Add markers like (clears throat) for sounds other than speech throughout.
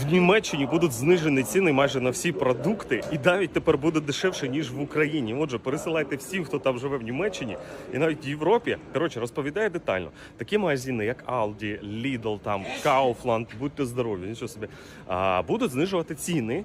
в Німеччині будуть знижені ціни майже на всі продукти, і навіть тепер буде дешевше ніж в Україні. Отже, пересилайте всім, хто там живе в Німеччині, і навіть в Європі. Коротше, розповідає детально. Такі магазини, як Aldi, Lidl, там Kaufland, будьте здорові, нічого собі, будуть знижувати ціни.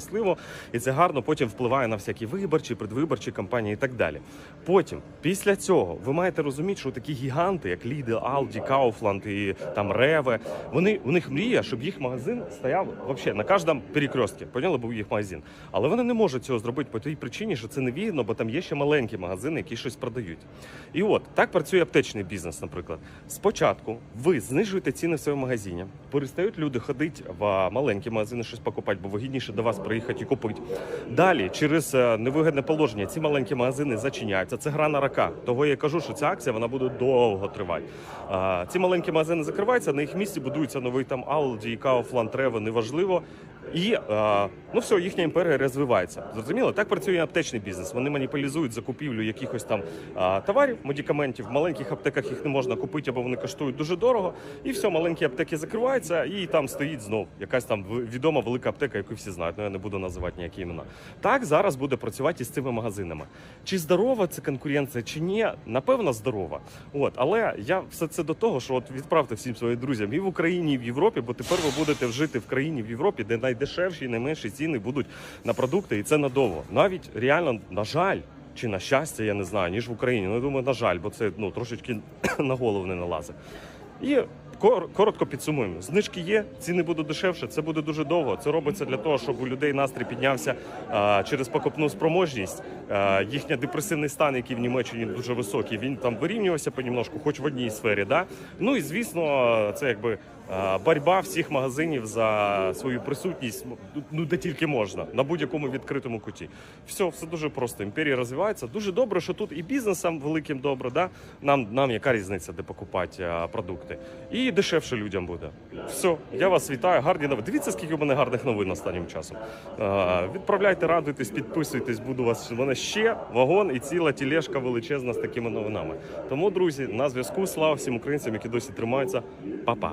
щасливо, і це гарно потім впливає на всякі виборчі, предвиборчі кампанії і так далі. Потім, після цього, ви маєте розуміти, що такі гіганти, як Lidl, Aldi, Kaufland і там Реве, вони у них мрія, щоб їх магазин стояв вообще на кожному перекрестці. Поняли, був їх магазин. Але вони не можуть цього зробити по тій причині, що це невигідно, бо там є ще маленькі магазини, які щось продають. І от так працює аптечний бізнес, наприклад. Спочатку ви знижуєте ціни в своєму магазині, перестають люди ходити в маленькі магазини щось покупати, бо вигідніше до вас приїхати і купити. Далі, через е, невигідне положення, ці маленькі магазини зачиняються. Це гра на рака. Того я кажу, що ця акція вона буде довго тривати. Ці маленькі магазини закриваються, на їх місці будується новий там Aldi, Kaufland, Rewe, неважливо. І е, ну все, їхня імперія розвивається. Зрозуміло, так працює аптечний бізнес. Вони маніпулізують закупівлю якихось там е, товарів, медикаментів. В маленьких аптеках їх не можна купити, або вони коштують дуже дорого. І все, маленькі аптеки закриваються, і там стоїть знов якась там відома велика аптека, яку всі знають. Ну я не буду називати ніякі імена. Так зараз буде працювати і з цими магазинами. Чи здорова це конкуренція, чи ні? Напевно, здорова. От, але я все це до того, що от відправте всім своїм друзям і в Україні, і в Європі, бо тепер ви будете жити в країні в Європі, де найдешевші і найменші ціни будуть на продукти, і це надовго. Навіть реально, на жаль. Чи на щастя, я не знаю, ніж в Україні. Ну, я думаю, на жаль, бо це ну трошечки (clears throat) на голову не налазить. І коротко підсумуємо: знижки є, ціни будуть дешевше. Це буде дуже довго. Це робиться для того, щоб у людей настрій піднявся а, через покупну спроможність. А, їхня депресивний стан, який в Німеччині дуже високий, він там вирівнювався понемножку, хоч в одній сфері. Да? Ну і звісно, це якби. А, Боротьба всіх магазинів за свою присутність, ну де тільки можна, на будь-якому відкритому куті. Все, все дуже просто. Імперія розвивається. Дуже добре, що тут і бізнесам великим добре. Да? Нам, нам яка різниця, де покупати а, продукти. І дешевше людям буде. Все, я вас вітаю. Гарні новини. Дивіться, скільки у мене гарних новин останнім часом. А, відправляйте, радуйтесь, підписуйтесь. Буду вас. У мене ще вагон і ціла тілешка величезна з такими новинами. Тому, друзі, на зв'язку. Слава всім українцям, які досі тримаються. Па-па.